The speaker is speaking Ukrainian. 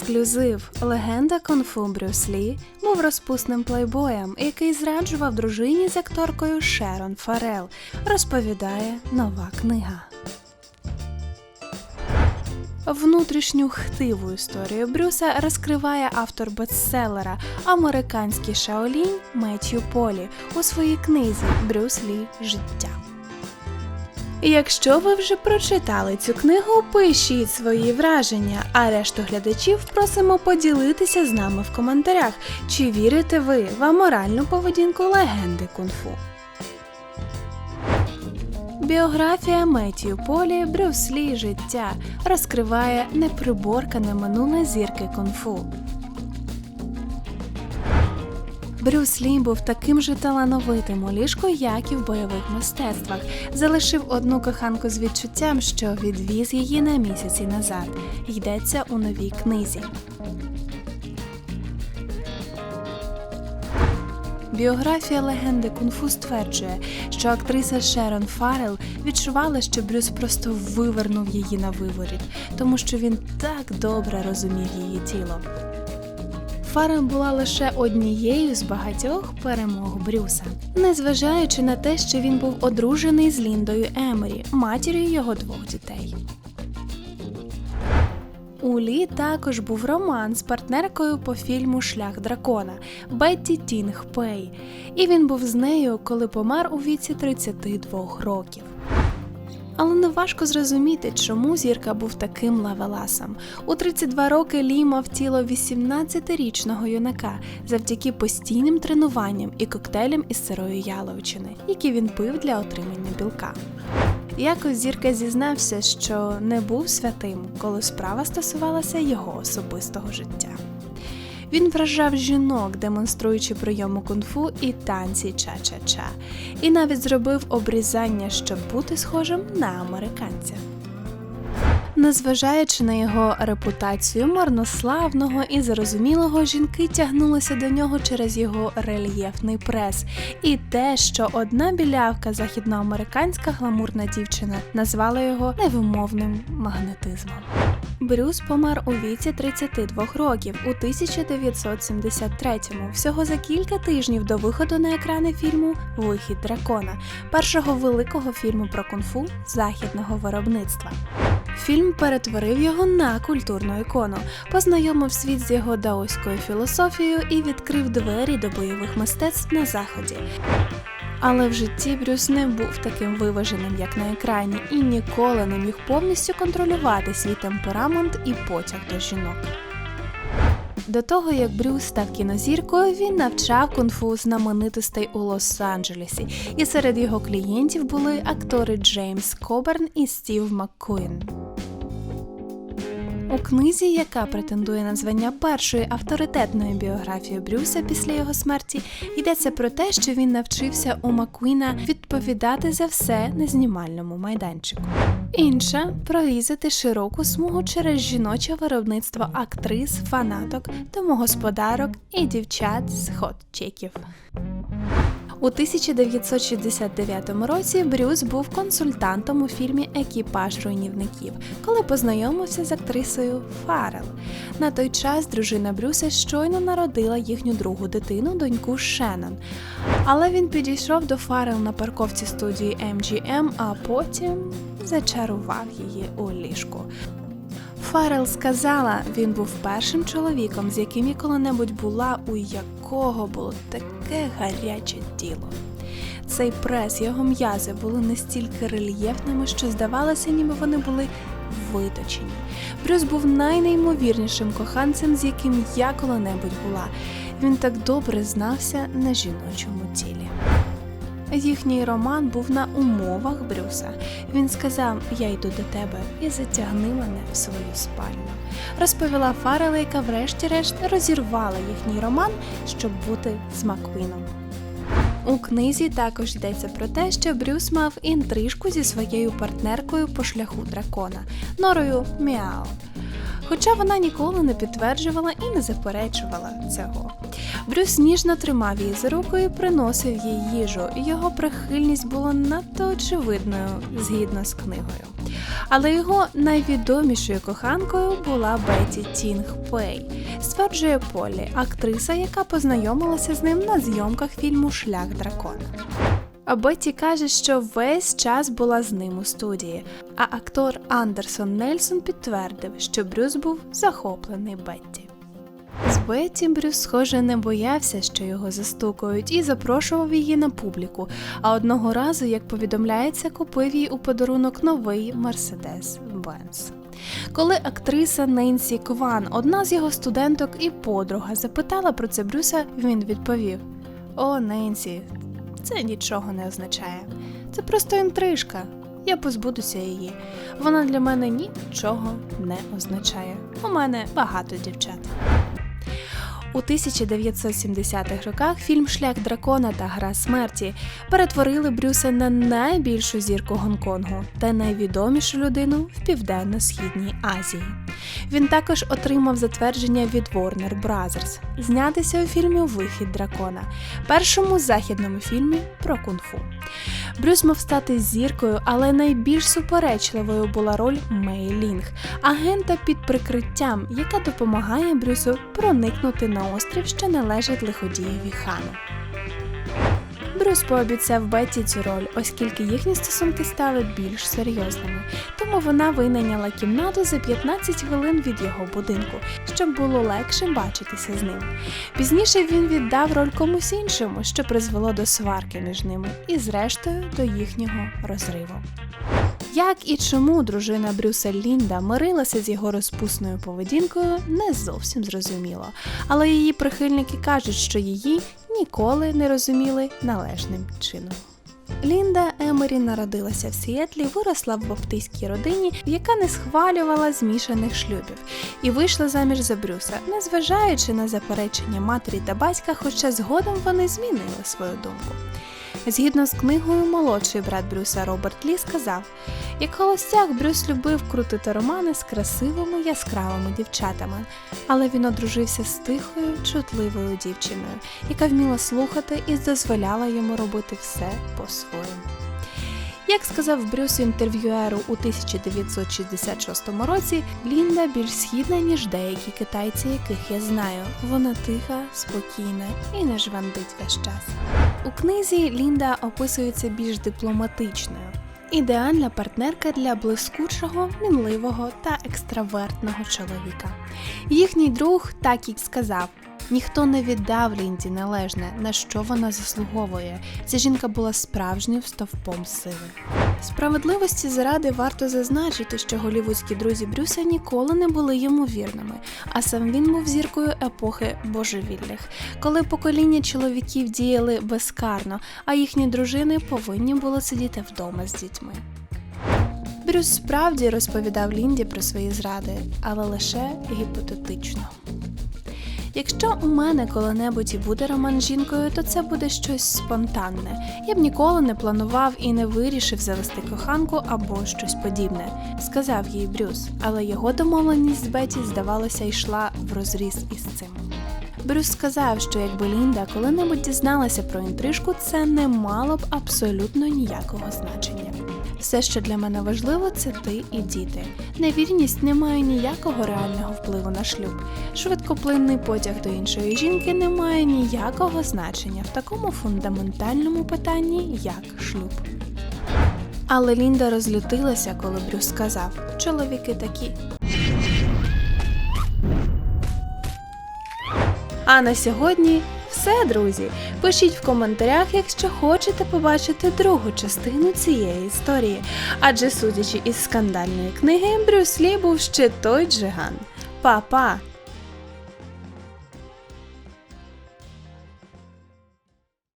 Ексклюзив. Легенда конфу Брюс Лі був розпусним плейбоєм, який зраджував дружині з акторкою Шерон Фарел. Розповідає нова книга. Внутрішню хтиву історію Брюса розкриває автор бестселера американський Шаолінь Меттью Полі у своїй книзі Брюс Лі Життя. Якщо ви вже прочитали цю книгу, пишіть свої враження, а решту глядачів просимо поділитися з нами в коментарях, чи вірите ви в аморальну поведінку легенди кунг-фу. Біографія Меттію Полі Брюс Лі життя розкриває неприборкане минуле зірки кунг-фу. Брюс Лі був таким же талановитим у ліжку, як і в бойових мистецтвах. Залишив одну коханку з відчуттям, що відвіз її на місяці назад. Йдеться у новій книзі. Біографія легенди кунг-фу стверджує, що актриса Шерон Фаррелл відчувала, що Брюс просто вивернув її на виворіт, тому що він так добре розумів її тіло. Фаррелл була лише однією з багатьох перемог Брюса, незважаючи на те, що він був одружений з Ліндою Емері, матір'ю його двох дітей. У Лі також був роман з партнеркою по фільму Шлях дракона Бетті Тінг Пей, і він був з нею, коли помер у віці 32 років. Але не важко зрозуміти, чому зірка був таким лавеласом. У 32 роки Лі мав тіло 18-річного юнака завдяки постійним тренуванням і коктейлям із сирої яловичини, які він пив для отримання білка. Якось зірка зізнався, що не був святим, коли справа стосувалася його особистого життя. Він вражав жінок, демонструючи прийому кунг-фу і танці ча-ча-ча, і навіть зробив обрізання, щоб бути схожим на американця. Незважаючи на його репутацію марнославного і зрозумілого, жінки тягнулися до нього через його рельєфний прес, і те, що одна білявка, західноамериканська гламурна дівчина, назвала його невимовним магнетизмом. Брюс помер у віці 32 років у 1973-му, всього за кілька тижнів до виходу на екрани фільму Вихід дракона, першого великого фільму про кунг-фу західного виробництва. Фільм перетворив його на культурну ікону, познайомив світ з його даоською філософією і відкрив двері до бойових мистецтв на заході. Але в житті Брюс не був таким виваженим, як на екрані, і ніколи не міг повністю контролювати свій темперамент і потяг до жінок. До того як Брюс став кінозіркою, він навчав кунг-фу знаменитостей у Лос-Анджелесі, і серед його клієнтів були актори Джеймс Коберн і Стів Маккуін. У книзі, яка претендує на звання першої авторитетної біографії Брюса після його смерті, йдеться про те, що він навчився у Маккуіна відповідати за все на знімальному майданчику. Інша прорізати широку смугу через жіноче виробництво актрис, фанаток, домогосподарок і дівчат з хот-чеків. У 1969 році Брюс був консультантом у фільмі Екіпаж руйнівників, коли познайомився з актрисою Фарел. На той час дружина Брюса щойно народила їхню другу дитину, доньку Шеннон. Але він підійшов до Фарел на парковці студії MGM, а потім зачарував її у ліжку. Фарел сказала, він був першим чоловіком, з яким я коли-небудь була, у якого було таке гаряче тіло. Цей прес, його м'язи були настільки рельєфними, що здавалося, ніби вони були виточені. Брюс був найнеймовірнішим коханцем, з яким я коли-небудь була. Він так добре знався на жіночому тілі. Їхній роман був на умовах Брюса. Він сказав: Я йду до тебе і затягни мене в свою спальню. Розповіла Фаррелл, яка врешті-решт розірвала їхній роман, щоб бути з Маквіном. У книзі також йдеться про те, що Брюс мав інтрижку зі своєю партнеркою по шляху дракона Норою Міао. Хоча вона ніколи не підтверджувала і не заперечувала цього. Брюс ніжно тримав її за руку і приносив їй їжу. Його прихильність була надто очевидною згідно з книгою. Але його найвідомішою коханкою була Беті Тінг Пей, стверджує Полі, актриса, яка познайомилася з ним на зйомках фільму Шлях дракона. А Бетті каже, що весь час була з ним у студії, а актор Андерсон Нельсон підтвердив, що Брюс був захоплений Бетті. З Бетті Брюс, схоже, не боявся, що його застукають, і запрошував її на публіку. А одного разу, як повідомляється, купив їй у подарунок новий Мерседес Бенц. Коли актриса Ненсі Кван, одна з його студенток і подруга, запитала про це Брюса, він відповів: О, Ненсі, це нічого не означає. Це просто інтрижка. Я позбудуся її. Вона для мене нічого не означає. У мене багато дівчат. У 1970-х роках фільм Шлях дракона та Гра смерті перетворили Брюса на найбільшу зірку Гонконгу та найвідомішу людину в Південно-Східній Азії. Він також отримав затвердження від Warner Brothers знятися у фільмі Вихід дракона, першому західному фільмі про кунг-фу. Брюс мав стати зіркою, але найбільш суперечливою була роль Мей Лінг, агента під прикриттям, яка допомагає Брюсу проникнути на острів, що належить лиходієві хану. Брюс пообіцяв Бетті цю роль, оскільки їхні стосунки стали більш серйозними, тому вона винайняла кімнату за 15 хвилин від його будинку, щоб було легше бачитися з ним. Пізніше він віддав роль комусь іншому, що призвело до сварки між ними і, зрештою, до їхнього розриву. Як і чому дружина Брюса Лінда мирилася з його розпусною поведінкою, не зовсім зрозуміло, але її прихильники кажуть, що її ніколи не розуміли належним чином. Лінда Емері народилася в Сіетлі, виросла в баптистській родині, яка не схвалювала змішаних шлюбів, і вийшла заміж за Брюса, незважаючи на заперечення матері та батька, хоча згодом вони змінили свою думку. Згідно з книгою, молодший брат Брюса Роберт Лі сказав: як холостяк Брюс любив крутити романи з красивими яскравими дівчатами, але він одружився з тихою, чутливою дівчиною, яка вміла слухати і дозволяла йому робити все по-своєму. Як сказав Брюс інтерв'юеру у 1966 році, Лінда більш східна, ніж деякі китайці, яких я знаю. Вона тиха, спокійна і не жвандить весь час. У книзі Лінда описується більш дипломатичною. Ідеальна партнерка для блискучого, мінливого та екстравертного чоловіка. Їхній друг так і сказав: ніхто не віддав Лінді належне, на що вона заслуговує. Ця жінка була справжнім стовпом сили. Справедливості заради варто зазначити, що голівудські друзі Брюса ніколи не були йому вірними, а сам він був зіркою епохи божевільних, коли покоління чоловіків діяли безкарно, а їхні дружини повинні були сидіти вдома з дітьми. Брюс справді розповідав Лінді про свої зради, але лише гіпотетично. Якщо у мене коли-небудь і буде роман з жінкою, то це буде щось спонтанне. Я б ніколи не планував і не вирішив завести коханку або щось подібне, сказав їй Брюс, але його домовленість з Беті, здавалося, йшла в розріз із цим. Брюс сказав, що якби Лінда коли-небудь дізналася про інтрижку, це не мало б абсолютно ніякого значення. Все, що для мене важливо, це ти і діти. Невірність не має ніякого реального впливу на шлюб. Швидкоплинний потяг до іншої жінки не має ніякого значення в такому фундаментальному питанні, як шлюб. Але Лінда розлютилася, коли Брюс сказав: чоловіки такі. А на сьогодні все, друзі. Пишіть в коментарях, якщо хочете побачити другу частину цієї історії. Адже, судячи із скандальної книги, Брюс Лі був ще той джиган. Па-па!